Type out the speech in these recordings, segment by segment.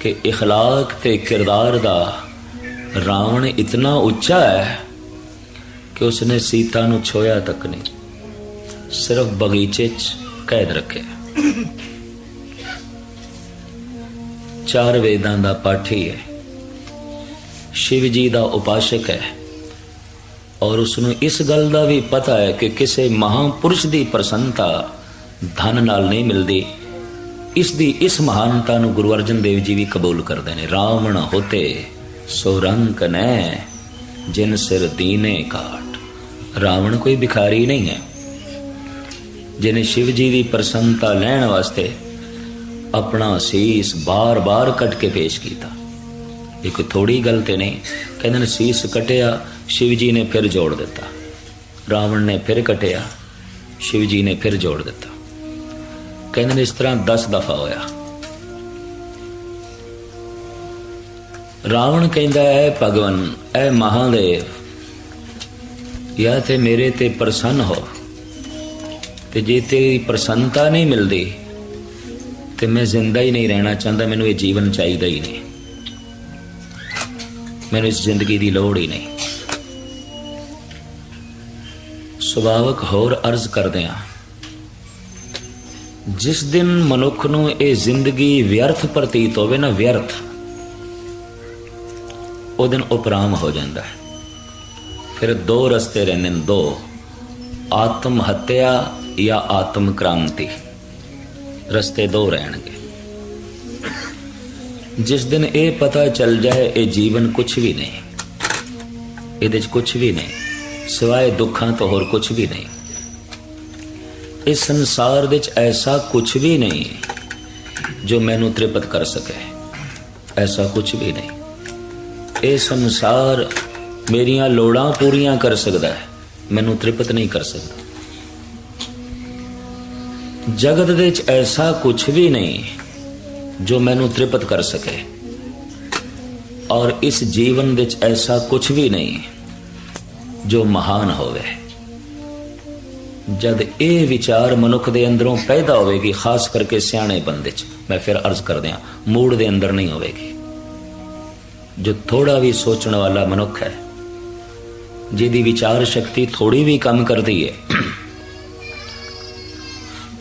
ਕਿ اخلاق ਤੇ ਕਿਰਦਾਰ ਦਾ ਰਾਵਣ ਇਤਨਾ ਉੱਚਾ ਹੈ ਕਿ ਉਸਨੇ ਸੀਤਾ ਨੂੰ ਛੋਇਆ ਤੱਕ ਨਹੀਂ ਸਿਰਫ ਬਗੀਚੇ 'ਚ ਕੈਦ ਰੱਖਿਆ ਚਾਰ ਵੇਦਾਂ ਦਾ ਪਾਠੀ ਹੈ ਸ਼ਿਵ ਜੀ ਦਾ ਉਪਾਸ਼ਕ ਹੈ ਔਰ ਉਸ ਨੂੰ ਇਸ ਗੱਲ ਦਾ ਵੀ ਪਤਾ ਹੈ ਕਿ ਕਿਸੇ ਮਹਾਪੁਰਸ਼ ਦੀ ਪ੍ਰਸੰਨਤਾ ਧਨ ਨਾਲ ਨਹੀਂ ਮਿਲਦੀ ਇਸ ਦੀ ਇਸ ਮਹਾਨਤਾ ਨੂੰ ਗੁਰੂ ਅਰਜਨ ਦੇਵ ਜੀ ਵੀ ਕਬੂਲ ਕਰਦੇ ਨੇ। ਰਾਵਣ ਹੋਤੇ ਸੋ ਨੇ, ਜਿਨ ਸਿਰ ਦੀਨੇ ਕਾਟ ਰਾਵਣ ਕੋਈ ਭਿਖਾਰੀ ਨਹੀਂ ਹੈ। ਜਿਨੇ ਸ਼ਿਵ ਜੀ ਦੀ ਪ੍ਰਸੰਨਤਾ ਲੈਣ ਵਾਸਤੇ ਆਪਣਾ ਸੀਸ ਬਾਰ-ਬਾਰ ਕੱਟ ਕੇ ਪੇਸ਼ ਕੀਤਾ। ਇਹ ਕੋਈ ਥੋੜੀ ਗੱਲ ਤੇ ਨਹੀਂ, ਕਹਿੰਦੇ ਨੇ ਸੀਸ ਕਟਿਆ, ਸ਼ਿਵ ਜੀ ਨੇ ਫਿਰ ਜੋੜ ਦਿੱਤਾ। ਰਾਵਣ ਨੇ ਫਿਰ ਕਟਿਆ, ਸ਼ਿਵ ਜੀ ਨੇ ਫਿਰ ਜੋੜ ਦਿੱਤਾ। ਕਹਿੰਦੇ ਨੇ ਇਸ ਤਰ੍ਹਾਂ 10 ਦਫਾ ਹੋਇਆ ਰਾਵਣ ਕਹਿੰਦਾ ਹੈ ਭਗਵਾਨ ਐ ਮਹਾਦੇਵ ਜਾਂ ਤੇ ਮੇਰੇ ਤੇ ਪ੍ਰਸੰਨ ਹੋ ਤੇ ਜੇ ਤੇਰੀ ਪ੍ਰਸੰਨਤਾ ਨਹੀਂ ਮਿਲਦੀ ਤੇ ਮੈਂ ਜ਼ਿੰਦਾ ਹੀ ਨਹੀਂ ਰਹਿਣਾ ਚਾਹੁੰਦਾ ਮੈਨੂੰ ਇਹ ਜੀਵਨ ਚਾਹੀਦਾ ਹੀ ਨਹੀਂ ਮੈਨੂੰ ਇਸ ਜ਼ਿੰਦਗੀ ਦੀ ਲੋੜ ਹੀ ਨਹੀਂ ਸੁਭਾਵਕ ਹੋਰ ਅਰਜ਼ ਕਰਦੇ ਆ ਜਿਸ ਦਿਨ ਮਨੁੱਖ ਨੂੰ ਇਹ ਜ਼ਿੰਦਗੀ ਵਿਅਰਥ ਪ੍ਰਤੀਤ ਹੋਵੇ ਨਾ ਵਿਅਰਥ, ਉਹ ਦਿਨ ਉਪਰਾਮ ਹੋ ਜਾਂਦਾ ਹੈ। ਫਿਰ ਦੋ ਰਸਤੇ ਰਹਿੰਦੇ ਨੇ, ਦੋ। ਆਤਮ ਹੱਤਿਆ ਜਾਂ ਆਤਮ ਕ੍ਰਾਂਤੀ। ਰਸਤੇ ਦੋ ਰਹਿਣਗੇ। ਜਿਸ ਦਿਨ ਇਹ ਪਤਾ ਚੱਲ ਜਾਏ, ਇਹ ਜੀਵਨ ਕੁਝ ਵੀ ਨਹੀਂ। ਇਹਦੇ 'ਚ ਕੁਝ ਵੀ ਨਹੀਂ। ਸਿਵਾਏ ਦੁੱਖਾਂ ਤੋਂ ਹੋਰ ਕੁਝ ਵੀ ਨਹੀਂ। ਇਸ ਸੰਸਾਰ ਵਿੱਚ ਐਸਾ ਕੁਝ ਵੀ ਨਹੀਂ ਜੋ ਮੈਨੂੰ ਤ੍ਰਿਪਤ ਕਰ ਸਕੇ। ਐਸਾ ਕੁਝ ਵੀ ਨਹੀਂ। ਇਹ ਸੰਸਾਰ ਮੇਰੀਆਂ ਲੋੜਾਂ ਪੂਰੀਆਂ ਕਰ ਸਕਦਾ ਹੈ। ਮੈਨੂੰ ਤ੍ਰਿਪਤ ਨਹੀਂ ਕਰ ਸਕਦਾ। ਜਗਤ ਦੇ ਵਿੱਚ ਐਸਾ ਕੁਝ ਵੀ ਨਹੀਂ ਜੋ ਮੈਨੂੰ ਤ੍ਰਿਪਤ ਕਰ ਸਕੇ। ਔਰ ਇਸ ਜੀਵਨ ਵਿੱਚ ਐਸਾ ਕੁਝ ਵੀ ਨਹੀਂ ਜੋ ਮਹਾਨ ਹੋਵੇ। ਜਦ ਇਹ ਵਿਚਾਰ ਮਨੁੱਖ ਦੇ ਅੰਦਰੋਂ ਪੈਦਾ ਹੋਵੇਗੀ, ਖਾਸ ਕਰਕੇ ਸਿਆਣੇ ਬੰਦੇ 'ਚ, ਮੈਂ ਫਿਰ ਅਰਜ਼ ਕਰਦਿਆਂ ਮੂਡ ਦੇ ਅੰਦਰ ਨਹੀਂ ਹੋਵੇਗੀ। ਜੋ ਥੋੜਾ ਵੀ ਸੋਚਣ ਵਾਲਾ ਮਨੁੱਖ ਹੈ, ਜਿਹਦੀ ਵਿਚਾਰ ਸ਼ਕਤੀ ਥੋੜੀ ਵੀ ਕੰਮ ਕਰਦੀ ਹੈ,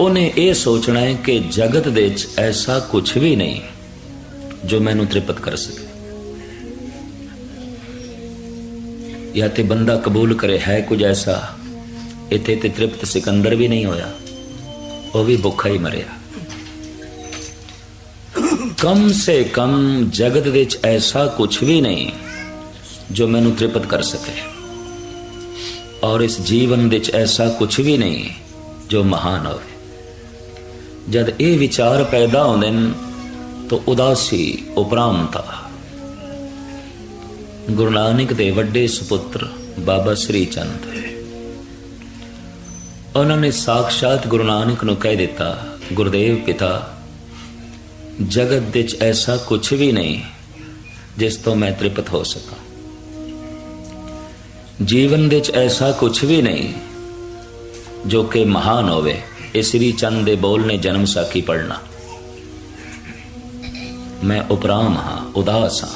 ਉਹਨੇ ਇਹ ਸੋਚਣਾ ਹੈ ਕਿ ਜਗਤ ਦੇ ਵਿੱਚ ਐਸਾ ਕੁਝ ਵੀ ਨਹੀਂ ਜੋ ਮੈਨੂੰ ਤ੍ਰਿਪਤ ਕਰ ਸਕੇ। ਜਾਂ ਤੇ ਬੰਦਾ ਕਬੂਲ ਕਰੇ, ਹੈ ਕੁਝ ਐਸਾ ਇੱਥੇ ਤੇ ਤ੍ਰਿਪਤ ਸਿਕੰਦਰ ਵੀ ਨਹੀਂ ਹੋਇਆ। ਉਹ ਵੀ ਭੁੱਖਾ ਹੀ ਮਰਿਆ। ਕਮ ਸੇ ਕਮ ਜਗਤ ਵਿੱਚ ਐਸਾ ਕੁਝ ਵੀ ਨਹੀਂ ਜੋ ਮੈਨੂੰ ਤ੍ਰਿਪਤ ਕਰ ਸਕੇ। ਔਰ ਇਸ ਜੀਵਨ ਵਿੱਚ ਐਸਾ ਕੁਝ ਵੀ ਨਹੀਂ ਜੋ ਮਹਾਨ ਹੋਵੇ। ਜਦ ਇਹ ਵਿਚਾਰ ਪੈਦਾ ਹੁੰਦੇ ਨੇ, ਤਾਂ ਉਦਾਸੀ ਉਪਰਾਮਤਾ। ਗੁਰੂ ਨਾਨਕ ਦੇ ਵੱਡੇ ਸੁਪੁੱਤਰ ਬਾਬਾ ਸ੍ਰੀ ਚੰਦ ਉਹਨਾਂ ਨੇ ਸਾਖਸ਼ਾਤ ਗੁਰੂ ਨਾਨਕ ਨੂੰ ਕਹਿ ਦਿੱਤਾ, ਗੁਰਦੇਵ ਪਿਤਾ, ਜਗਤ ਵਿੱਚ ਐਸਾ ਕੁਝ ਵੀ ਨਹੀਂ ਜਿਸ ਤੋਂ ਮੈਂ ਤ੍ਰਿਪਤ ਹੋ ਸਕਾਂ। ਜੀਵਨ ਵਿੱਚ ਐਸਾ ਕੁਝ ਵੀ ਨਹੀਂ ਜੋ ਕਿ ਮਹਾਨ ਹੋਵੇ, ਇਹ ਸ੍ਰੀ ਚੰਦ ਦੇ ਬੋਲ ਨੇ ਜਨਮ ਸਾਖੀ ਪੜਨਾ ਮੈਂ ਉਪਰਾਮ ਹਾਂ, ਉਦਾਸ ਹਾਂ।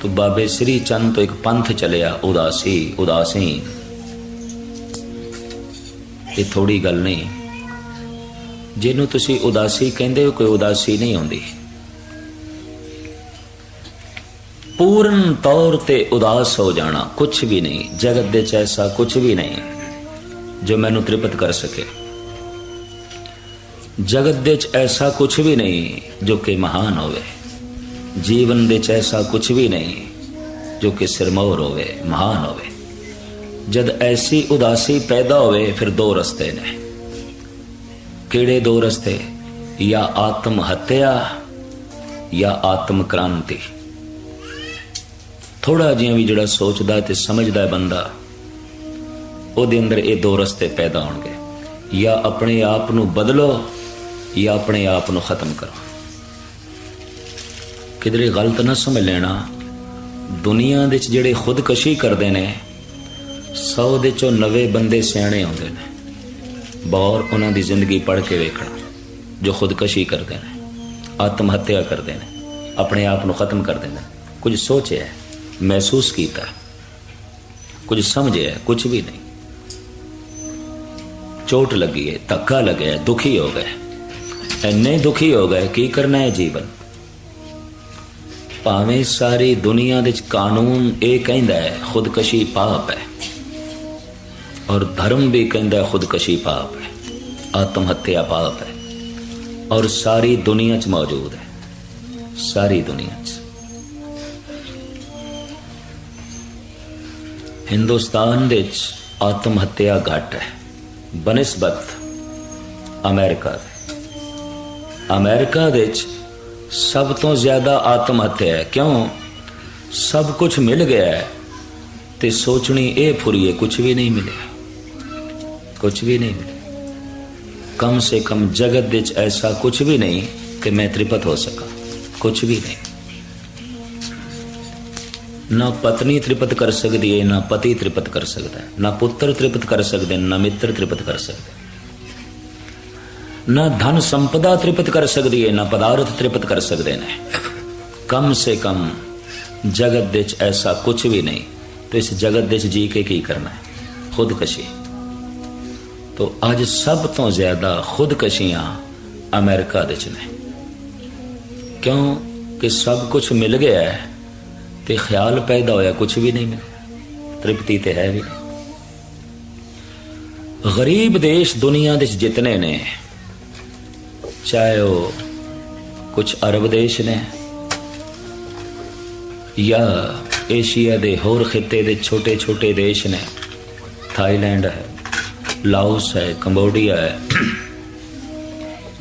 ਤੋ ਬਾਬੇ ਸ੍ਰੀ ਚੰਦ ਤੋਂ ਇੱਕ ਪੰਥ ਚਲਿਆ, ਉਦਾਸੀ, ਉਦਾਸੀਨ। ਇਹ ਥੋੜੀ ਗੱਲ ਨਹੀਂ। ਜਿਹਨੂੰ ਤੁਸੀਂ ਉਦਾਸੀ ਕਹਿੰਦੇ ਹੋ, ਕੋਈ ਉਦਾਸੀ ਨਹੀਂ ਆਉਂਦੀ। ਪੂਰਨ ਤੌਰ ਤੇ ਉਦਾਸ ਹੋ ਜਾਣਾ ਕੁਝ ਵੀ ਨਹੀਂ, ਜਗਤ ਦੇ ਚ ਐਸਾ ਕੁਝ ਵੀ ਨਹੀਂ ਜੋ ਮੈਨੂੰ ਤ੍ਰਿਪਤ ਕਰ ਸਕੇ। ਜਗਤ ਦੇ ਚ ਐਸਾ ਕੁਝ ਵੀ ਨਹੀਂ ਜੋ ਕਿ ਮਹਾਨ ਹੋਵੇ। ਜੀਵਨ ਦੇ ਚ ਐਸਾ ਕੁਝ ਵੀ ਨਹੀਂ ਜੋ ਕਿ ਸਿਰਮੌਰ ਹੋਵੇ, ਮਹਾਨ ਹੋਵੇ। ਜਦ ਐਸੀ ਉਦਾਸੀ ਪੈਦਾ ਹੋਵੇ, ਫਿਰ ਦੋ ਰਸਤੇ ਨੇ। ਕਿਹੜੇ ਦੋ ਰਸਤੇ? ਜਾਂ ਆਤਮ ਹੱਤਿਆ ਜਾਂ ਆਤਮ ਕ੍ਰਾਂਤੀ। ਥੋੜਾ ਜਿਹਾ ਵੀ ਜਿਹੜਾ ਸੋਚਦਾ ਤੇ ਸਮਝਦਾ ਬੰਦਾ, ਉਹਦੇ ਅੰਦਰ ਇਹ ਦੋ ਰਸਤੇ ਪੈਦਾ ਹੋਣਗੇ। ਜਾਂ ਆਪਣੇ ਆਪ ਨੂੰ ਬਦਲੋ ਜਾਂ ਆਪਣੇ ਆਪ ਨੂੰ ਖਤਮ ਕਰੋ। ਕਿਧਰੇ ਗਲਤ ਨਾ ਸਮਝ ਲੈਣਾ, ਦੁਨੀਆ ਦੇ ਵਿੱਚ ਜਿਹੜੇ ਖੁਦਕਸ਼ੀ ਕਰਦੇ ਨੇ 100 ਦੇ ਚੋਂ 90 ਬੰਦੇ ਸਿਆਣੇ ਆਉਂਦੇ ਨੇ। ਬੌਰ ਉਹਨਾਂ ਦੀ ਜ਼ਿੰਦਗੀ ਪੜ੍ਹ ਕੇ ਵੇਖਣਾ, ਜੋ ਖੁਦਕਸ਼ੀ ਕਰਦੇ ਨੇ ਆਤਮ ਹੱਤਿਆ ਕਰਦੇ ਨੇ, ਆਪਣੇ ਆਪ ਨੂੰ ਖਤਮ ਕਰ ਦਿੰਦੇ ਨੇ। ਕੁਝ ਸੋਚਿਆ ਮਹਿਸੂਸ ਕੀਤਾ ਕੁਝ ਸਮਝਿਆ ਕੁਝ ਵੀ ਨਹੀਂ। ਚੋਟ ਲੱਗੀ ਹੈ, ਧੱਕਾ ਲੱਗਿਆ ਦੁਖੀ ਹੋ ਗਏ ਇੰਨੇ ਦੁਖੀ ਹੋ ਗਏ, ਕੀ ਕਰਨਾ ਹੈ ਜੀਵਨ? ਭਾਵੇਂ ਸਾਰੀ ਦੁਨੀਆ ਦੇ ਵਿੱਚ ਕਾਨੂੰਨ ਇਹ ਕਹਿੰਦਾ ਹੈ, ਖੁਦਕਸ਼ੀ ਪਾਪ ਹੈ। ਔਰ ਧਰਮ ਵੀ ਕਹਿੰਦਾ ਖੁਦਕਸ਼ੀ ਪਾਪ ਹੈ ਆਤਮ ਹੱਤਿਆ ਪਾਪ ਹੈ ਔਰ ਸਾਰੀ ਦੁਨੀਆ 'ਚ ਮੌਜੂਦ ਹੈ ਸਾਰੀ ਦੁਨੀਆ 'ਚ ਹਿੰਦੁਸਤਾਨ ਦੇ ਵਿੱਚ ਆਤਮ ਹੱਤਿਆ ਘੱਟ ਹੈ ਬਨਸਬਤ ਅਮਰੀਕਾ ਦੇ ਅਮਰੀਕਾ ਦੇ ਵਿੱਚ ਸਭ ਤੋਂ ਜ਼ਿਆਦਾ ਆਤਮ ਹੱਤਿਆ ਹੈ ਕਿਉਂ ਸਭ ਕੁਝ ਮਿਲ ਗਿਆ ਹੈ ਤੇ ਸੋਚਣੀ ਇਹ ਫੁਰੀਏ ਕੁਝ ਵੀ ਨਹੀਂ ਮਿਲਿਆ ਕੁਝ ਵੀ ਨਹੀਂ ਮਿਲਿਆ ਕਮ ਸੇ ਕਮ ਜਗਤ ਦੇ ਵਿੱਚ ਐਸਾ ਕੁਝ ਵੀ ਨਹੀਂ ਕਿ ਮੈਂ ਤ੍ਰਿਪਤ ਹੋ ਸਕਾਂ ਕੁਝ ਵੀ ਨਹੀਂ ਨਾ ਪਤਨੀ ਤ੍ਰਿਪਤ ਕਰ ਸਕਦੀ ਹੈ ਨਾ ਪਤੀ ਤ੍ਰਿਪਤ ਕਰ ਸਕਦਾ ਹੈ ਨਾ ਪੁੱਤਰ ਤ੍ਰਿਪਤ ਕਰ ਸਕਦੇ ਨੇ ਨਾ ਮਿੱਤਰ ਤ੍ਰਿਪਤ ਕਰ ਸਕਦੇ ਨਾ ਧਨ ਸੰਪਦਾ ਤ੍ਰਿਪਤ ਕਰ ਸਕਦੀ ਹੈ ਨਾ ਪਦਾਰਥ ਤ੍ਰਿਪਤ ਕਰ ਸਕਦੇ ਨੇ ਕਮ ਸੇ ਕਮ ਜਗਤ ਦੇ ਵਿੱਚ ਐਸਾ ਕੁਝ ਵੀ ਨਹੀਂ ਤੇ ਇਸ ਜਗਤ ਦੇ ਵਿੱਚ ਜੀ ਕੇ ਤੋ ਅੱਜ ਸਭ ਤੋਂ ਜ਼ਿਆਦਾ ਖੁਦਕਸ਼ੀਆਂ ਅਮਰੀਕਾ ਦੇ ਚ ਨੇ। ਕਿਉਂ ਕਿ ਸਭ ਕੁਝ ਮਿਲ ਗਿਆ ਹੈ ਤੇ ਖਿਆਲ ਪੈਦਾ ਹੋਇਆ ਕੁਝ ਵੀ ਨਹੀਂ ਮਿਲਿਆ। ਤ੍ਰਿਪਤੀ ਤੇ ਹੈ ਵੀ। ਗਰੀਬ ਦੇਸ਼ ਦੁਨੀਆ ਦੇ ਵਿੱਚ ਜਿਤਨੇ ਨੇ, ਚਾਹੇ ਉਹ ਕੁਝ ਅਰਬ ਦੇਸ਼ ਨੇ ਜਾਂ ਏਸ਼ੀਆ ਦੇ ਹੋਰ ਖਿੱਤੇ ਦੇ ਛੋਟੇ ਛੋਟੇ ਦੇਸ਼ ਨੇ, ਥਾਈਲੈਂਡ ਹੈ। ਲਾਓਸ ਹੈ, ਕੰਬੋਡੀਆ ਹੈ,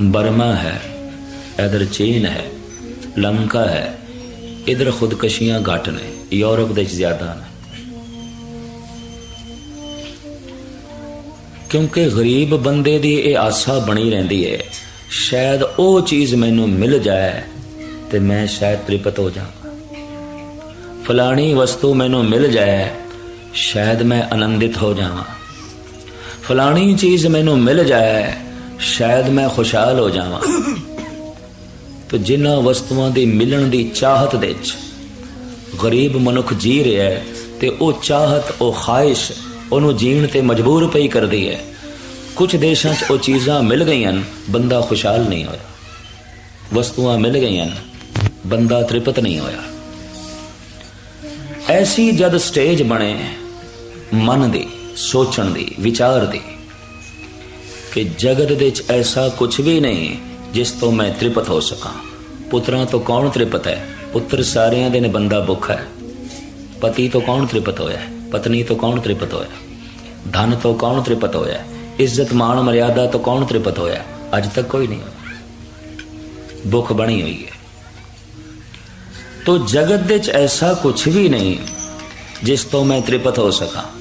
ਬਰਮਾ ਹੈ ਇਧਰ ਚੀਨ ਹੈ, ਲੰਕਾ ਹੈ, ਇਧਰ ਖੁਦਕਸ਼ੀਆਂ ਘੱਟ ਨੇ, ਯੂਰਪ ਦੇ ਜ਼ਿਆਦਾ ਨੇ। ਕਿਉਂਕਿ ਗਰੀਬ ਬੰਦੇ ਦੀ ਇਹ ਆਸਾ ਬਣੀ ਰਹਿੰਦੀ ਹੈ, ਸ਼ਾਇਦ ਉਹ ਚੀਜ਼ ਮੈਨੂੰ ਮਿਲ ਜਾਏ ਤੇ ਮੈਂ ਸ਼ਾਇਦ ਤ੍ਰਿਪਤ ਹੋ ਜਾਵਾਂ। ਫਲਾਣੀ ਵਸਤੂ ਮੈਨੂੰ ਮਿਲ ਜਾਏ, ਸ਼ਾਇਦ ਮੈਂ ਆਨੰਦਿਤ ਹੋ ਜਾਵਾਂ। ਫਲਾਣੀ ਚੀਜ਼ ਮੈਨੂੰ ਮਿਲ ਜਾਏ, ਸ਼ਾਇਦ ਮੈਂ ਖੁਸ਼ਹਾਲ ਹੋ ਜਾਵਾਂ। ਤੋ ਜਿਨ੍ਹਾਂ ਵਸਤੂਆਂ ਦੀ ਮਿਲਣ ਦੀ ਚਾਹਤ ਦੇ ਵਿੱਚ ਗਰੀਬ ਮਨੁੱਖ ਜੀ ਰਿਹਾ ਹੈ, ਤੇ ਉਹ ਚਾਹਤ, ਉਹ ਖਾਹਿਸ਼, ਉਹਨੂੰ ਜੀਣ ਤੇ ਮਜਬੂਰ ਪਈ ਕਰਦੀ ਹੈ। ਕੁਝ ਦੇਸ਼ਾਂ 'ਚ ਉਹ ਚੀਜ਼ਾਂ ਮਿਲ ਗਈਆਂ ਬੰਦਾ ਖੁਸ਼ਹਾਲ ਨਹੀਂ ਹੋਇਆ। ਵਸਤੂਆਂ ਮਿਲ ਗਈਆਂ ਬੰਦਾ ਤ੍ਰਿਪਤ ਨਹੀਂ ਹੋਇਆ। ਐਸੀ ਜਦ ਸਟੇਜ ਬਣੇ ਮਨ ਦੀ ਸੋਚਣ ਦੀ, ਵਿਚਾਰ ਦੀ ਕਿ ਜਗਤ ਦੇ ਵਿੱਚ ਐਸਾ ਕੁਝ ਵੀ ਨਹੀਂ ਜਿਸ ਤੋਂ ਮੈਂ ਤ੍ਰਿਪਤ ਹੋ ਸਕਾਂ। ਪੁੱਤਰਾਂ ਤੋਂ ਕੌਣ ਤ੍ਰਿਪਤ ਹੈ? ਪੁੱਤਰ ਸਾਰਿਆਂ ਦੇ ਨੇ ਬੰਦਾ ਭੁੱਖਾ ਹੈ। ਪਤੀ ਤੋਂ ਕੌਣ ਤ੍ਰਿਪਤ ਹੋਇਆ? ਪਤਨੀ ਤੋਂ ਕੌਣ ਤ੍ਰਿਪਤ ਹੋਇਆ? ਧਨ ਤੋਂ ਕੌਣ ਤ੍ਰਿਪਤ ਹੋਇਆ? ਇੱਜ਼ਤ ਮਾਣ ਮਰਿਆਦਾ ਤੋਂ ਕੌਣ ਤ੍ਰਿਪਤ ਹੋਇਆ? ਅੱਜ ਤੱਕ ਕੋਈ ਨਹੀਂ ਹੋਇਆ। ਭੁੱਖ ਬਣੀ ਹੋਈ ਹੈ। ਤੋ ਜਗਤ ਦੇ ਚ ਐਸਾ ਕੁਝ ਵੀ ਨਹੀਂ ਜਿਸ ਤੋਂ ਮੈਂ ਤ੍ਰਿਪਤ ਹੋ ਸਕਾਂ।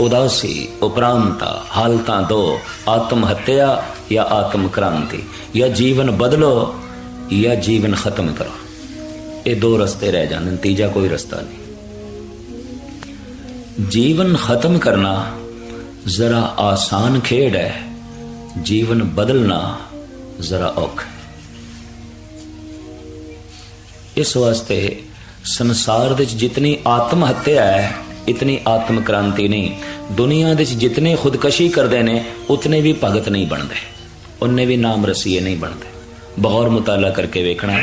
ਉਦਾਸੀ, ਉਪਰਾਂਤਾ ਹਾਲਤਾਂ ਦੋ, ਆਤਮ ਹੱਤਿਆ ਜਾਂ ਆਤਮ ਕ੍ਰਾਂਤੀ। ਜਾਂ ਜੀਵਨ ਬਦਲੋ ਜਾਂ ਜੀਵਨ ਖਤਮ ਕਰੋ। ਇਹ ਦੋ ਰਸਤੇ ਰਹਿ ਜਾਂਦੇ ਤੀਜਾ ਕੋਈ ਰਸਤਾ ਨਹੀਂ। ਜੀਵਨ ਖਤਮ ਕਰਨਾ ਜ਼ਰਾ ਆਸਾਨ ਖੇਡ ਹੈ, ਜੀਵਨ ਬਦਲਣਾ ਜ਼ਰਾ ਔਖਾ ਇਸ ਵਾਸਤੇ ਸੰਸਾਰ ਵਿੱਚ ਜਿਤਨੀ ਆਤਮ ਹੱਤਿਆ ਹੈ ਇਤਨੀ ਆਤਮ ਕ੍ਰਾਂਤੀ ਨਹੀਂ ਦੁਨੀਆ ਦੇ ਵਿੱਚ ਜਿਤਨੇ ਖੁਦਕਸ਼ੀ ਕਰਦੇ ਨੇ ਉਤਨੇ ਵੀ ਭਗਤ ਨਹੀਂ ਬਣਦੇ ਉਨੇ ਵੀ ਨਾਮ ਰਸੀਏ ਨਹੀਂ ਬਣਦੇ ਬਹੁਤ ਮੁਤਾਲਾ ਕਰਕੇ ਵੇਖਣਾ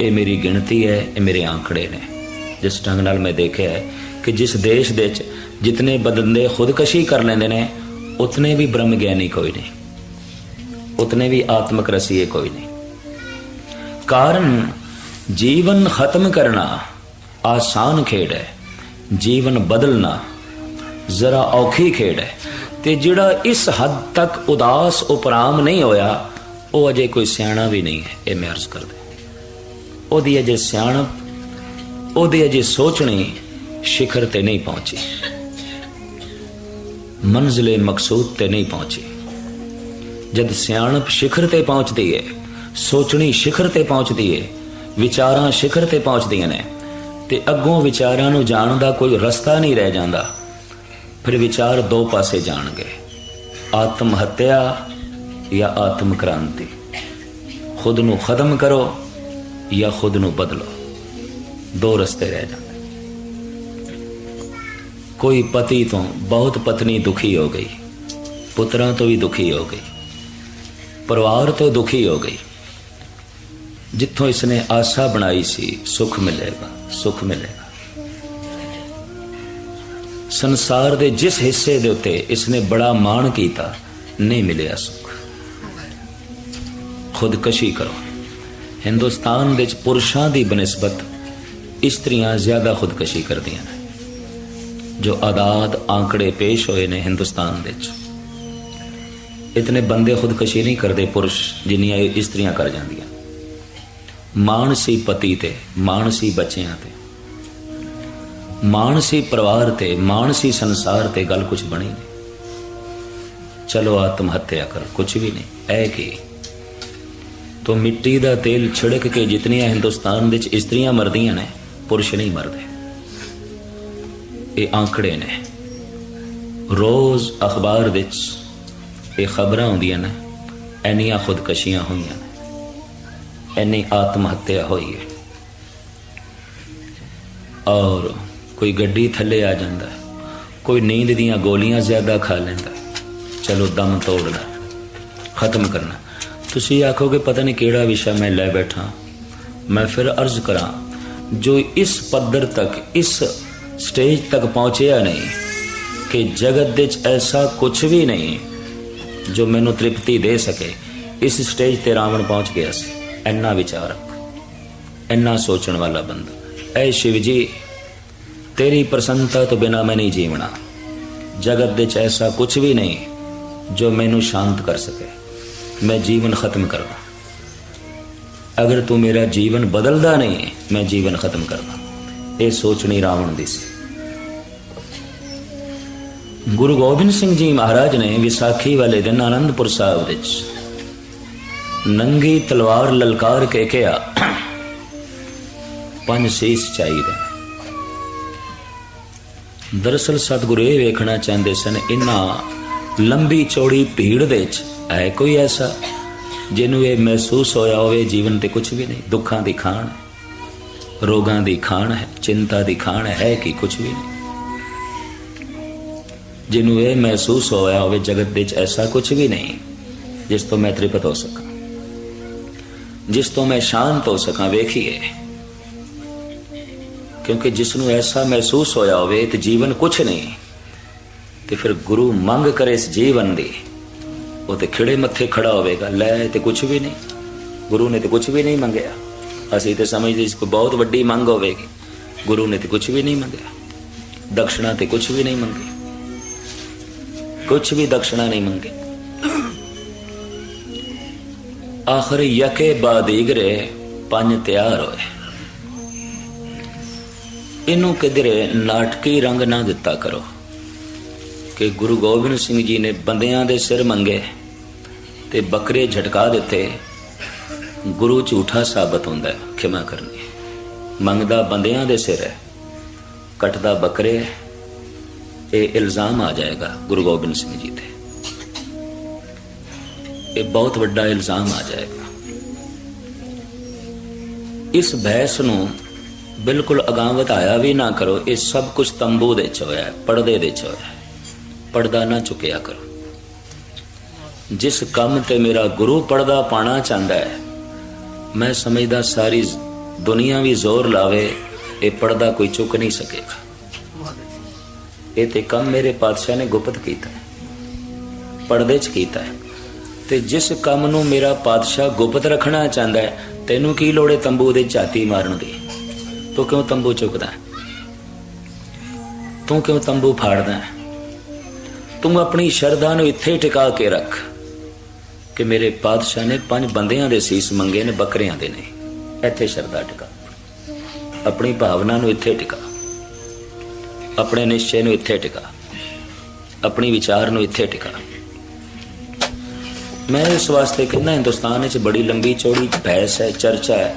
ਇਹ ਮੇਰੀ ਗਿਣਤੀ ਹੈ ਇਹ ਮੇਰੇ ਆંકੜੇ ਨੇ ਜਿਸ ਢੰਗ ਨਾਲ ਮੈਂ ਦੇਖਿਆ ਹੈ ਕਿ ਜਿਸ ਦੇਸ਼ ਦੇ ਵਿੱਚ ਜਿਤਨੇ ਬੰਦੇ ਖੁਦਕਸ਼ੀ ਕਰ ਲੈਂਦੇ ਨੇ ਉਤਨੇ ਵੀ ਬ੍ਰਹਮ ਗਿਆਨੀ ਕੋਈ ਨਹੀਂ ਉਤਨੇ ਵੀ ਆਤਮਕ ਰਸੀਏ ਕੋਈ ਨਹੀਂ ਕਾਰਨ ਜੀਵਨ ਖਤਮ ਕਰਨਾ ਆਸਾਨ ਖੇਡ ਹੈ ਜੀਵਨ ਬਦਲਣਾ ਜ਼ਰਾ ਔਖੀ ਖੇਡ ਹੈ। ਤੇ ਜਿਹੜਾ ਇਸ ਹੱਦ ਤੱਕ ਉਦਾਸ ਉਪਰਾਮ ਨਹੀਂ ਹੋਇਆ, ਉਹ ਅਜੇ ਕੋਈ ਸਿਆਣਾ ਵੀ ਨਹੀਂ ਹੈ, ਇਹ ਮੈਂ ਅਰਜ਼ ਕਰਦਾ ਉਹਦੀ ਅਜੇ ਸਿਆਣਪ, ਉਹਦੀ ਅਜੇ ਸੋਚਣੀ ਸ਼ਿਖਰ ਤੇ ਨਹੀਂ ਪਹੁੰਚੀ। ਮੰਜ਼ਲੇ ਮਕਸੂਦ ਤੇ ਨਹੀਂ ਪਹੁੰਚੀ। ਜਦ ਸਿਆਣਪ ਸ਼ਿਖਰ ਤੇ ਪਹੁੰਚਦੀ ਹੈ, ਸੋਚਣੀ ਸ਼ਿਖਰ ਤੇ ਪਹੁੰਚਦੀ ਹੈ, ਵਿਚਾਰਾਂ ਸ਼ਿਖਰ ਤੇ ਪਹੁੰਚਦੀਆਂ ਨੇ ਤੇ ਅੱਗੋਂ ਵਿਚਾਰਾਂ ਨੂੰ ਜਾਣ ਦਾ ਕੋਈ ਰਸਤਾ ਨਹੀਂ ਰਹਿ ਜਾਂਦਾ। ਫਿਰ ਵਿਚਾਰ ਦੋ ਪਾਸੇ ਜਾਣਗੇ। ਆਤਮ ਹੱਤਿਆ ਜਾਂ ਆਤਮ ਕ੍ਰਾਂਤੀ। ਖੁਦ ਨੂੰ ਖਤਮ ਕਰੋ ਜਾਂ ਖੁਦ ਨੂੰ ਬਦਲੋ। ਦੋ ਰਸਤੇ ਰਹਿ ਜਾਂਦੇ। ਕੋਈ ਪਤੀ ਤੋਂ ਬਹੁਤ ਪਤਨੀ ਦੁਖੀ ਹੋ ਗਈ। ਪੁੱਤਰਾਂ ਤੋਂ ਵੀ ਦੁਖੀ ਹੋ ਗਈ। ਪਰਿਵਾਰ ਤੋਂ ਦੁਖੀ ਹੋ ਗਈ। ਜਿੱਥੋਂ ਇਸਨੇ ਆਸਾ ਬਣਾਈ ਸੀ, ਸੁਖ ਮਿਲੇਗਾ ਸੁਖ ਮਿਲੇਗਾ। ਸੰਸਾਰ ਦੇ ਜਿਸ ਹਿੱਸੇ ਦੇ ਉੱਤੇ ਇਸਨੇ ਬੜਾ ਮਾਣ ਕੀਤਾ, ਨਹੀਂ ਮਿਲਿਆ ਸੁਖ। ਖੁਦਕਸ਼ੀ ਕਰੋ। ਹਿੰਦੁਸਤਾਨ ਵਿੱਚ ਪੁਰਸ਼ਾਂ ਦੀ ਬਨਸਬਤ ਇਸਤਰੀਆਂ ਜ਼ਿਆਦਾ ਖੁਦਕਸ਼ੀ ਕਰਦੀਆਂ ਨੇ, ਜੋ ਆਦਾਦ ਆંકੜੇ ਪੇਸ਼ ਹੋਏ ਨੇ ਹਿੰਦੁਸਤਾਨ ਵਿੱਚ। ਇਤਨੇ ਬੰਦੇ ਖੁਦਕਸ਼ੀ ਨਹੀਂ ਕਰਦੇ ਪੁਰਸ਼, ਜਿੰਨੀਆਂ ਇਹ ਇਸਤਰੀਆਂ ਕਰ ਜਾਂਦੀਆਂ। ਮਾਨਸੀ ਪਤੀ ਤੇ, ਮਾਨਸੀ ਬੱਚਿਆਂ ਤੇ। ਮਾਨਸੀ ਪਰਿਵਾਰ ਤੇ, ਮਾਨਸੀ ਸੰਸਾਰ ਤੇ ਗੱਲ ਕੁਝ ਬਣੀ ਨਹੀਂ। ਚਲੋ ਆਤਮ ਹੱਤਿਆ ਕਰ ਕੁਝ ਵੀ ਨਹੀਂ ਐ ਕੀ? ਤੋ ਮਿੱਟੀ ਦਾ ਤੇਲ ਛਿੜਕ ਕੇ ਜਿਤਨੀਆਂ ਹਿੰਦੁਸਤਾਨ ਵਿੱਚ ਇਸਤਰੀਆਂ ਮਰਦੀਆਂ ਨੇ, ਪੁਰਸ਼ ਨਹੀਂ ਮਰਦੇ। ਇਹ ਆંકੜੇ ਨੇ। ਰੋਜ਼ ਅਖਬਾਰ ਵਿੱਚ ਇਹ ਖਬਰਾਂ ਆਉਂਦੀਆਂ ਨੇ ਐਨੀਆਂ ਖੁਦਕਸ਼ੀਆਂ ਹੋਈਆਂ ਇੰਨੀ ਆਤਮ ਹੱਤਿਆ ਹੋਈ ਹੈ। ਔਰ ਕੋਈ ਗੱਡੀ ਥੱਲੇ ਆ ਜਾਂਦਾ, ਕੋਈ ਨੀਂਦ ਦੀਆਂ ਗੋਲੀਆਂ ਜ਼ਿਆਦਾ ਖਾ ਲੈਂਦਾ, ਚਲੋ ਦਮ ਤੋੜਨਾ, ਖਤਮ ਕਰਨਾ। ਤੁਸੀਂ ਆਖੋਗੇ, ਪਤਾ ਨਹੀਂ ਕਿਹੜਾ ਵਿਸ਼ਾ ਮੈਂ ਲੈ ਬੈਠਾ, ਮੈਂ ਫਿਰ ਅਰਜ਼ ਕਰਾਂ, ਜੋ ਇਸ ਪੱਧਰ ਤੱਕ, ਇਸ ਸਟੇਜ ਤੱਕ ਪਹੁੰਚਿਆ ਨਹੀਂ, ਕਿ ਜਗਤ ਵਿੱਚ ਐਸਾ ਕੁਝ ਵੀ ਨਹੀਂ ਜੋ ਮੈਨੂੰ ਤ੍ਰਿਪਤੀ ਦੇ ਸਕੇ। ਇਸ ਸਟੇਜ ਤੇ ਰਾਵਣ ਪਹੁੰਚ ਗਿਆ ਸੀ। ਇੰਨਾ ਵਿਚਾਰਕ ਇੰਨਾ ਸੋਚਣ ਵਾਲਾ ਬੰਦਾ। ਐ ਸ਼ਿਵ ਜੀ, ਤੇਰੀ ਪ੍ਰਸੰਨਤਾ ਤੋਂ ਬਿਨਾ ਮੈਂ ਨਹੀਂ ਜੀਵਣਾ। ਜਗਤ ਦੇ ਚ ਐਸਾ ਕੁਝ ਵੀ ਨਹੀਂ ਜੋ ਮੈਨੂੰ ਸ਼ਾਂਤ ਕਰ ਸਕੇ। ਮੈਂ ਜੀਵਨ ਖਤਮ ਕਰਦਾ। ਅਗਰ ਤੂੰ ਮੇਰਾ ਜੀਵਨ ਬਦਲਦਾ ਨਹੀਂ, ਮੈਂ ਜੀਵਨ ਖਤਮ ਕਰਦਾ। ਇਹ ਸੋਚਣੀ ਰਾਵਣ ਦੀ ਸੀ। ਗੁਰੂ ਗੋਬਿੰਦ ਸਿੰਘ ਜੀ ਮਹਾਰਾਜ ਨੇ ਵਿਸਾਖੀ ਵਾਲੇ ਦਿਨ ਆਨੰਦਪੁਰ ਸਾਹਿਬ ਵਿੱਚ ਨੰਗੀ ਤਲਵਾਰ ਲਲਕਾਰ ਕੇ ਕਿਹਾ ਪੰਜ ਸੀਸ ਚਾਹੀਦੇ ਨੇ। ਦਰਅਸਲ ਸਤਿਗੁਰੂ ਇਹ ਵੇਖਣਾ ਚਾਹੁੰਦੇ ਸਨ ਇਹਨਾਂ ਲੰਬੀ ਚੌੜੀ ਭੀੜ ਦੇ ਵਿੱਚ ਹੈ ਕੋਈ ਐਸਾ ਜਿਹਨੂੰ ਇਹ ਮਹਿਸੂਸ ਹੋਇਆ ਹੋਵੇ ਜੀਵਨ ਤੇ ਕੁਝ ਵੀ ਨਹੀਂ, ਦੁੱਖਾਂ ਦੀ ਖਾਣ ਰੋਗਾਂ ਦੀ ਖਾਣ ਹੈ, ਚਿੰਤਾ ਦੀ ਖਾਣ ਹੈ ਕਿ ਕੁਝ ਵੀ ਨਹੀਂ। ਜਿਹਨੂੰ ਇਹ ਮਹਿਸੂਸ ਹੋਇਆ ਹੋਵੇ ਜਗਤ ਵਿੱਚ ਐਸਾ ਕੁਝ ਵੀ ਨਹੀਂ, ਜਿਸ ਤੋਂ ਮੈਂ ਤ੍ਰਿਪਤ ਹੋ ਸਕਾਂ। ਜਿਸ ਤੋਂ ਮੈਂ ਸ਼ਾਂਤ ਹੋ ਸਕਾਂ, ਵੇਖੀਏ। ਕਿਉਂਕਿ ਜਿਸ ਨੂੰ ਐਸਾ ਮਹਿਸੂਸ ਹੋਇਆ ਹੋਵੇ ਤੇ ਜੀਵਨ ਕੁਛ ਨਹੀਂ, ਤੇ ਫਿਰ ਗੁਰੂ ਮੰਗ ਕਰੇ ਇਸ ਜੀਵਨ ਦੀ, ਉਹ ਤੇ ਖਿੜੇ ਮੱਥੇ ਖੜਾ ਹੋਵੇਗਾ, ਲੈ ਤੇ ਕੁਛ ਵੀ ਨਹੀਂ, ਗੁਰੂ ਨੇ ਤੇ ਕੁਛ ਵੀ ਨਹੀਂ ਮੰਗਿਆ। ਅਸੀਂ ਤੇ ਸਮਝਦੇ ਇਸ ਕੋ ਬਹੁਤ ਵੱਡੀ ਮੰਗ ਹੋਵੇਗੀ, ਗੁਰੂ ਨੇ ਤੇ ਕੁਛ ਵੀ ਨਹੀਂ ਮੰਗਿਆ ਦਕਸ਼ਣਾ ਤੇ ਕੁਛ ਵੀ ਨਹੀਂ ਮੰਗੀ, ਕੁਛ ਵੀ ਦਕਸ਼ਣਾ ਨਹੀਂ ਮੰਗੀ। ਆਖਰ ਯਕੇ ਬਾਦੀਗਰੇ ਪੰਜ ਤਿਆਰ ਹੋਏ। ਇਹਨੂੰ ਕਿਧਰੇ ਨਾਟਕੀ ਰੰਗ ਨਾ ਦਿੱਤਾ ਕਰੋ। ਕਿ ਗੁਰੂ ਗੋਬਿੰਦ ਸਿੰਘ ਜੀ ਨੇ ਬੰਦਿਆਂ ਦੇ ਸਿਰ ਮੰਗੇ ਤੇ ਬੱਕਰੇ ਝਟਕਾ ਦਿੱਤੇ। ਗੁਰੂ ਝੂਠਾ ਸਾਬਤ ਹੁੰਦਾ ਹੈ, ਖਿਮਾ ਕਰਨੀ ਮੰਗਦਾ ਬੰਦਿਆਂ ਦੇ ਸਿਰ ਹੈ, ਕਟਦਾ ਬੱਕਰੇ ਇਹ ਇਲਜ਼ਾਮ ਆ ਜਾਏਗਾ ਗੁਰੂ ਗੋਬਿੰਦ ਸਿੰਘ ਜੀ ਤੇ। ਇਹ ਬਹੁਤ ਵੱਡਾ ਇਲਜ਼ਾਮ ਆ ਜਾਏਗਾ। ਇਸ ਬਹਿਸ ਨੂੰ ਬਿਲਕੁਲ ਅਗਾਂਹ ਵਧਾਇਆ ਵੀ ਨਾ ਕਰੋ, ਇਹ ਸਭ ਕੁਝ ਤੰਬੂ ਦੇ ਚ ਹੋਇਆ, ਪਰਦੇ ਦੇ ਚ ਹੋਇਆ। ਪਰਦਾ ਨਾ ਚੁੱਕਿਆ ਕਰੋ। ਜਿਸ ਕੰਮ ਤੇ ਮੇਰਾ ਗੁਰੂ ਪਰਦਾ ਪਾਣਾ ਚਾਹੁੰਦਾ ਹੈ, ਮੈਂ ਸਮਝਦਾ ਸਾਰੀ ਦੁਨੀਆ ਵੀ ਜ਼ੋਰ ਲਾਵੇ, ਇਹ ਪਰਦਾ ਕੋਈ ਚੁੱਕ ਨਹੀਂ ਸਕੇਗਾ। ਇਹ ਤੇ ਕੰਮ ਮੇਰੇ ਪਾਤਸ਼ਾਹ ਨੇ ਗੁਪਤ ਕੀਤਾ ਹੈ, ਪਰਦੇ 'ਚ ਕੀਤਾ ਹੈ। ਤੇ ਜਿਸ ਕੰਮ ਨੂੰ ਮੇਰਾ ਪਾਤਸ਼ਾਹ ਗੁਪਤ ਰੱਖਣਾ ਚਾਹੁੰਦਾ ਹੈ, ਤੈਨੂੰ ਕੀ ਲੋੜ ਹੈ ਤੰਬੂ ਦੇ ਝਾਤੀ ਮਾਰਨ ਦੀ? ਤੂੰ ਕਿਉਂ ਤੰਬੂ ਚੁੱਕਦਾ ਤੂੰ ਕਿਉਂ ਤੰਬੂ ਫਾੜਦਾ ਤੂੰ ਆਪਣੀ ਸ਼ਰਧਾ ਨੂੰ ਇੱਥੇ ਟਿਕਾ ਕੇ ਰੱਖ ਕਿ ਮੇਰੇ ਪਾਤਸ਼ਾਹ ਨੇ ਪੰਜ ਬੰਦਿਆਂ ਦੇ ਸੀਸ ਮੰਗੇ ਨੇ, ਬੱਕਰਿਆਂ ਦੇ ਨੇ। ਇੱਥੇ ਸ਼ਰਧਾ ਟਿਕਾ। ਆਪਣੀ ਭਾਵਨਾ ਨੂੰ ਇੱਥੇ ਟਿਕਾ। ਆਪਣੇ ਨਿਸ਼ਚੇ ਨੂੰ ਇੱਥੇ ਟਿਕਾ। ਆਪਣੀ ਵਿਚਾਰ ਨੂੰ ਇੱਥੇ ਟਿਕਾ। ਮੈਂ ਇਸ ਵਾਸਤੇ ਕਹਿੰਦਾ, ਹਿੰਦੁਸਤਾਨ ਵਿੱਚ ਬੜੀ ਲੰਬੀ ਚੌੜੀ ਬਹਿਸ ਹੈ, ਚਰਚਾ ਹੈ।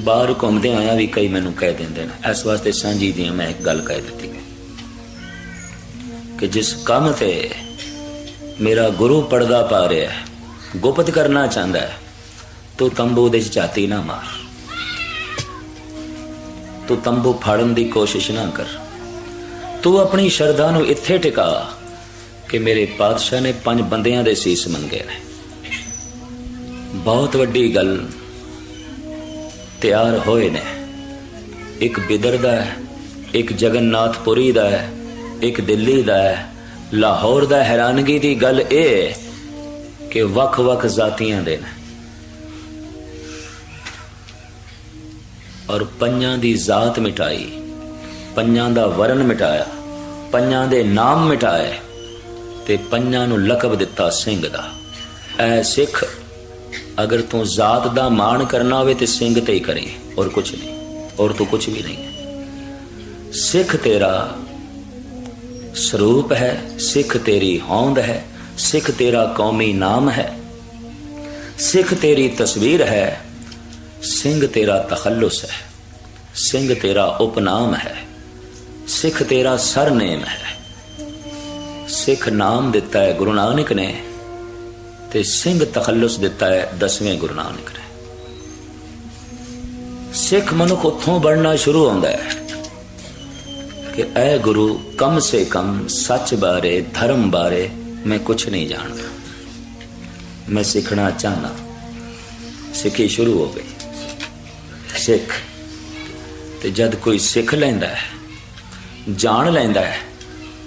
ਬਾਹਰ ਘੁੰਮਦੇ ਆਇਆ ਵੀ ਕਈ ਮੈਨੂੰ ਕਹਿ ਦਿੰਦੇ ਨੇ। ਇਸ ਵਾਸਤੇ ਸਾਂਝੀ ਦੀਆਂ ਮੈਂ ਇੱਕ ਗੱਲ ਕਹਿ ਦਿੱਤੀ ਕਿ ਜਿਸ ਕੰਮ ਤੇ ਮੇਰਾ ਗੁਰੂ ਪਰਦਾ ਪਾ ਰਿਹਾ ਹੈ, ਗੁਪਤ ਕਰਨਾ ਚਾਹੁੰਦਾ ਹੈ, ਤੂੰ ਤੰਬੂ ਦੇ 'ਚ ਝਾਤੀ ਨਾ ਮਾਰ। ਤੂੰ ਤੰਬੂ ਫਾੜਨ ਦੀ ਕੋਸ਼ਿਸ਼ ਨਾ ਕਰ। ਤੂੰ ਆਪਣੀ ਸ਼ਰਧਾ ਨੂੰ ਇੱਥੇ ਟਿਕਾ ਕਿ ਮੇਰੇ ਪਾਤਸ਼ਾਹ ਨੇ ਪੰਜ ਬੰਦਿਆਂ ਦੇ ਸੀਸ ਮੰਗੇ ਨੇ। ਬਹੁਤ ਵੱਡੀ ਗੱਲ ਤਿਆਰ ਹੋਏ ਨੇ। ਇੱਕ ਬਿਦਰ ਦਾ ਹੈ, ਇੱਕ ਜਗਨਨਾਥਪੁਰੀ ਦਾ ਹੈ, ਇੱਕ ਦਿੱਲੀ ਦਾ ਹੈ। ਲਾਹੌਰ ਦਾ ਹੈਰਾਨਗੀ ਦੀ ਗੱਲ ਇਹ ਹੈ ਕਿ ਵੱਖ-ਵੱਖ ਜ਼ਾਤੀਆਂ ਦੇ ਨੇ। ਔਰ ਪੰਜਾਂ ਦੀ ਜ਼ਾਤ ਮਿਟਾਈ, ਪੰਜਾਂ ਦਾ ਵਰਨ ਮਿਟਾਇਆ, ਪੰਜਾਂ ਦੇ ਨਾਮ ਮਿਟਾਏ ਤੇ ਪੰਜਾਂ ਨੂੰ ਲਕਬ ਦਿੱਤਾ ਸਿੰਘ ਦਾ। ਐ ਸਿੱਖ ਅਗਰ ਤੂੰ ਜ਼ਾਤ ਦਾ ਮਾਣ ਕਰਨਾ ਹੋਵੇ ਤੇ ਸਿੰਘ ਤੇ ਹੀ ਕਰੇ, ਔਰ ਕੁਝ ਨਹੀਂ, ਔਰ ਤੂੰ ਕੁਝ ਵੀ ਨਹੀਂ। ਹੈ ਸਿੱਖ ਤੇਰਾ ਸਰੂਪ ਹੈ, ਸਿੱਖ ਤੇਰੀ ਹੋਂਦ ਹੈ, ਸਿੱਖ ਤੇਰਾ ਕੌਮੀ ਨਾਮ ਹੈ। ਸਿੱਖ ਤੇਰੀ ਤਸਵੀਰ ਹੈ, ਸਿੰਘ ਤੇਰਾ ਤਖੱਲੁਸ ਹੈ, ਸਿੰਘ ਤੇਰਾ ਉਪਨਾਮ ਹੈ, ਸਿੱਖ ਤੇਰਾ ਸਰਨੇਮ ਹੈ। ਸਿੱਖ ਨਾਮ ਦਿੱਤਾ ਹੈ ਗੁਰੂ ਨਾਨਕ ਨੇ ਤੇ ਸਿੰਘ ਤਖੱਲੁਸ ਦਿੱਤਾ ਹੈ ਦਸਵੇਂ ਗੁਰੂ ਨਾਨਕ ਨੇ। ਸਿੱਖ ਮਨੁੱਖ ਉੱਥੋਂ ਬਣਨਾ ਸ਼ੁਰੂ ਹੁੰਦਾ ਹੈ ਕਿ ਐ ਗੁਰੂ, ਕਮ ਸੇ ਕਮ ਸੱਚ ਬਾਰੇ, ਧਰਮ ਬਾਰੇ ਮੈਂ ਕੁਝ ਨਹੀਂ ਜਾਣਦਾ। ਮੈਂ ਸਿੱਖਣਾ ਚਾਹਨਾ ਸਿੱਖੀ ਸ਼ੁਰੂ ਹੋ ਗਈ। ਸਿੱਖ। ਤੇ ਜਦ ਕੋਈ ਸਿੱਖ ਲੈਂਦਾ ਹੈ, ਜਾਣ ਲੈਂਦਾ ਹੈ,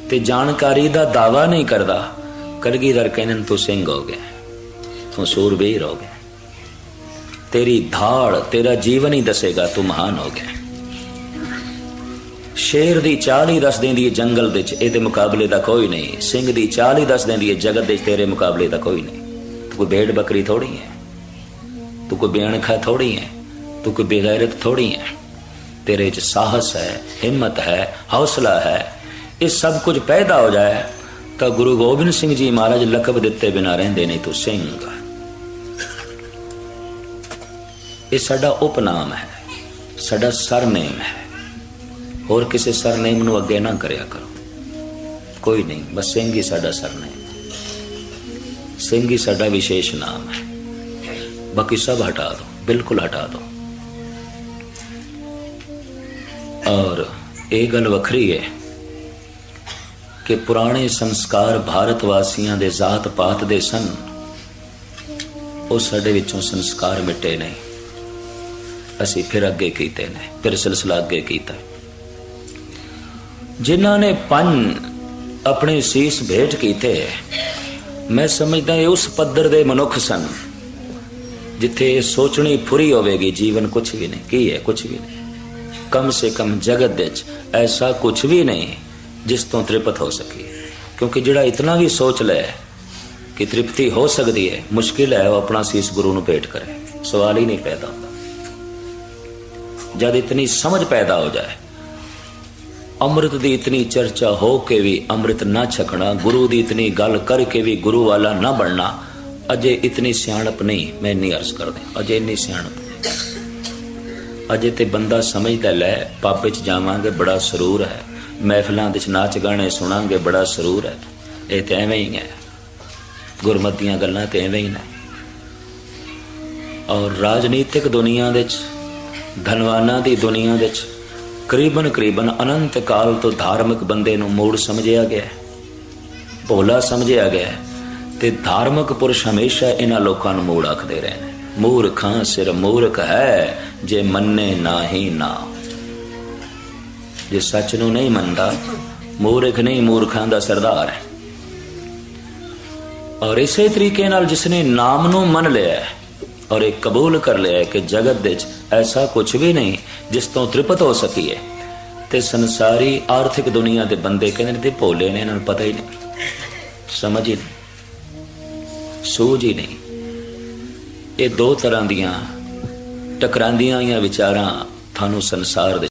ਤੇ ਜਾਣਕਾਰੀ ਦਾ ਦਾਵਾ ਨਹੀਂ ਕਰਦਾ, ਕਲਗੀਧਰ ਕਹਿੰਨ ਤੂੰ ਸਿੰਘ ਹੋ ਗਿਆ ਤੂੰ ਸੂਰਬੀਰ ਹੋ ਗਿਆ ਤੇਰੀ ਧਾੜ ਤੇਰਾ ਜੀਵਨ ਹੀ ਦੱਸੇਗਾ ਤੂੰ ਮਹਾਨ ਹੋ। ਗਿਆ ਸ਼ੇਰ ਦੀ ਚਾਲ ਹੀ ਦੱਸ ਦਿੰਦੀ ਹੈ ਜੰਗਲ ਵਿੱਚ, ਇਹਦੇ ਮੁਕਾਬਲੇ ਦਾ ਕੋਈ ਨਹੀਂ। ਸਿੰਘ ਦੀ ਚਾਲ ਹੀ ਦੱਸ ਦਿੰਦੀ ਹੈ ਜਗਤ ਵਿੱਚ, ਤੇਰੇ ਮੁਕਾਬਲੇ ਦਾ ਕੋਈ ਨਹੀਂ। ਤੂੰ ਕੋਈ ਭੇਡ ਬੱਕਰੀ ਥੋੜੀ ਹੈ। ਤੂੰ ਕੋਈ ਬੇਅਣਖਾ ਥੋੜੀ ਹੈ। ਤੂੰ ਕੋਈ ਬੇਗੈਰਤ ਥੋੜੀ ਹੈ। ਤੇਰੇ 'ਚ ਸਾਹਸ ਹੈ, ਹਿੰਮਤ ਹੈ, ਹੌਸਲਾ ਹੈ। ਇਹ ਸਭ ਕੁਝ ਪੈਦਾ ਹੋ ਜਾਏ ਤਾਂ ਗੁਰੂ ਗੋਬਿੰਦ ਸਿੰਘ ਜੀ ਮਹਾਰਾਜ ਲਕਬ ਦਿੱਤੇ ਬਿਨਾ ਰਹਿੰਦੇ ਨਹੀਂ ਤੂੰ ਸਿੰਘ। ਇਹ ਸਾਡਾ ਉਪਨਾਮ ਹੈ, ਸਾਡਾ ਸਰਨੇਮ ਹੈ। ਹੋਰ ਕਿਸੇ ਸਰਨੇਮ ਨੂੰ ਅੱਗੇ ਨਾ ਕਰਿਆ ਕਰੋ। ਕੋਈ ਨਹੀਂ, ਬਸ ਸਿੰਘ ਹੀ ਸਾਡਾ ਸਰਨੇਮ। ਸਿੰਘ ਹੀ ਸਾਡਾ ਵਿਸ਼ੇਸ਼ ਨਾਮ ਹੈ। ਬਾਕੀ ਸਭ ਹਟਾ ਦੋ, ਬਿਲਕੁਲ ਹਟਾ ਦੋ। ਔਰ ਇਹ ਗੱਲ ਵੱਖਰੀ ਹੈ ਕਿ ਪੁਰਾਣੇ ਸੰਸਕਾਰ ਭਾਰਤ ਵਾਸੀਆਂ ਦੇ ਜਾਤ ਪਾਤ ਦੇ ਸਨ। ਉਹ ਸਾਡੇ ਵਿੱਚੋਂ ਸੰਸਕਾਰ ਮਿਟੇ ਨਹੀਂ। ਅਸੀਂ ਫਿਰ ਅੱਗੇ ਕੀਤੇ ਨੇ ਫਿਰ ਸਿਲਸਿਲਾ ਅੱਗੇ ਕੀਤਾ ਜਿਨ੍ਹਾਂ ਨੇ ਪੰਨ ਆਪਣੇ ਸੀਸ ਭੇਟ ਕੀਤੇ ਮੈਂ ਸਮਝਦਾ ਇਹ ਉਸ ਪੱਧਰ ਦੇ ਮਨੁੱਖ ਸਨ ਜਿੱਥੇ ਇਹ ਸੋਚਣੀ ਫੁਰੀ ਹੋਵੇਗੀ ਜੀਵਨ ਕੁਝ ਵੀ ਨਹੀਂ ਕੀ ਹੈ ਕੁਝ ਵੀ ਨਹੀਂ ਕਮ ਸੇ ਕਮ ਜਗਤ ਵਿੱਚ ਐਸਾ ਕੁਝ ਵੀ ਨਹੀਂ ਜਿਸ ਤੋਂ ਤ੍ਰਿਪਤ ਹੋ ਸਕੇ ਕਿਉਂਕਿ ਜਿਹੜਾ ਇਤਨਾ ਵੀ ਸੋਚ ਲੈ ਕਿ ਤ੍ਰਿਪਤੀ ਹੋ ਸਕਦੀ ਹੈ ਮੁਸ਼ਕਿਲ ਹੈ ਉਹ ਆਪਣਾ ਸੀਸ ਗੁਰੂ ਨੂੰ ਭੇਟ ਕਰੇ ਸਵਾਲ ਹੀ ਨਹੀਂ ਪੈਦਾ ਹੁੰਦਾ ਜਦ ਇਤਨੀ ਸਮਝ ਪੈਦਾ ਹੋ ਜਾਏ। ਅੰਮ੍ਰਿਤ ਦੀ ਇਤਨੀ ਚਰਚਾ ਹੋ ਕੇ ਵੀ ਅੰਮ੍ਰਿਤ ਨਾ ਛਕਣਾ, ਗੁਰੂ ਦੀ ਇਤਨੀ ਗੱਲ ਕਰਕੇ ਵੀ ਗੁਰੂ ਵਾਲਾ ਨਾ ਬਣਨਾ, ਅਜੇ ਇਤਨੀ ਸਿਆਣਪ ਨਹੀਂ, ਮੈਂ ਨਹੀਂ ਅਰਜ਼ ਕਰਦਾ ਅਜੇ ਇੰਨੀ ਸਿਆਣਪ ਨਹੀਂ। ਅਜੇ ਤੇ ਬੰਦਾ ਸਮਝਦਾ ਲੈ, ਪਾਪੇ ਚ ਜਾਵਾਂਗੇ, ਬੜਾ ਸਰੂਰ ਹੈ। ਮਹਿਫਲਾਂ ਵਿੱਚ ਨਾਚ ਗਾਣੇ ਸੁਣਾਂਗੇ, ਬੜਾ ਸਰੂਰ ਹੈ। ਇਹ ਤੇ ਐਵੇਂ ਹੀ ਹੈ। ਗੁਰਮਤੀਆਂ ਗੱਲਾਂ ਤੇ ਐਵੇਂ ਹੀ ਨੇ। ਔਰ ਰਾਜਨੀਤਿਕ ਦੁਨੀਆ ਵਿੱਚ ਧਨਵਾਨਾਂ ਦੀ ਦੁਨੀਆ ਵਿੱਚ ਕਰੀਬਨ ਕਰੀਬਨ ਅਨੰਤ ਕਾਲ ਤੋਂ ਧਾਰਮਿਕ ਬੰਦੇ ਨੂੰ ਮੂੜ ਸਮਝਿਆ ਗਿਆ ਹੈ, ਭੋਲਾ ਸਮਝਿਆ ਗਿਆ ਹੈ ਤੇ ਧਾਰਮਿਕ ਪੁਰਸ਼ ਹਮੇਸ਼ਾ ਇਹਨਾਂ ਲੋਕਾਂ ਨੂੰ ਮੂੜ ਆਖਦੇ ਰਹੇ ਨੇ। ਮੂਰਖਾਂ ਸਿਰ ਮੂਰਖ ਹੈ, ਜੇ ਮੰਨੇ ਨਾਹੀ ਨਾ। ਜੇ ਸੱਚ ਨੂੰ ਨਹੀਂ ਮੰਨਦਾ, ਮੂਰਖ ਨਹੀਂ ਮੂਰਖਾਂ ਦਾ ਸਰਦਾਰ ਹੈ। ਔਰ ਇਸੇ ਤਰੀਕੇ ਨਾਲ ਜਿਸਨੇ ਨਾਮ ਨੂੰ ਮੰਨ ਲਿਆ ਹੈ ਔਰ ਇਹ ਕਬੂਲ ਕਰ ਲਿਆ ਕਿ ਜਗਤ ਵਿੱਚ ਐਸਾ ਕੁਝ ਵੀ ਨਹੀਂ ਜਿਸ ਤੋਂ ਤ੍ਰਿਪਤ ਹੋ ਸਕੀਏ। ਤੇ ਸੰਸਾਰੀ ਆਰਥਿਕ ਦੁਨੀਆ ਦੇ ਬੰਦੇ ਕਹਿੰਦੇ ਨੇ, ਤੇ ਭੋਲੇ ਨੇ, ਇਹਨਾਂ ਨੂੰ ਪਤਾ ਹੀ ਨਹੀਂ। ਸਮਝ ਹੀ ਨਹੀਂ। ਸੂਝ ਹੀ ਨਹੀਂ। ਇਹ ਦੋ ਤਰ੍ਹਾਂ ਦੀਆਂ ਟਕਰਾਂਦੀਆਂ ਹੋਈਆਂ ਵਿਚਾਰਾਂ ਤੁਹਾਨੂੰ ਸੰਸਾਰ ਦੇ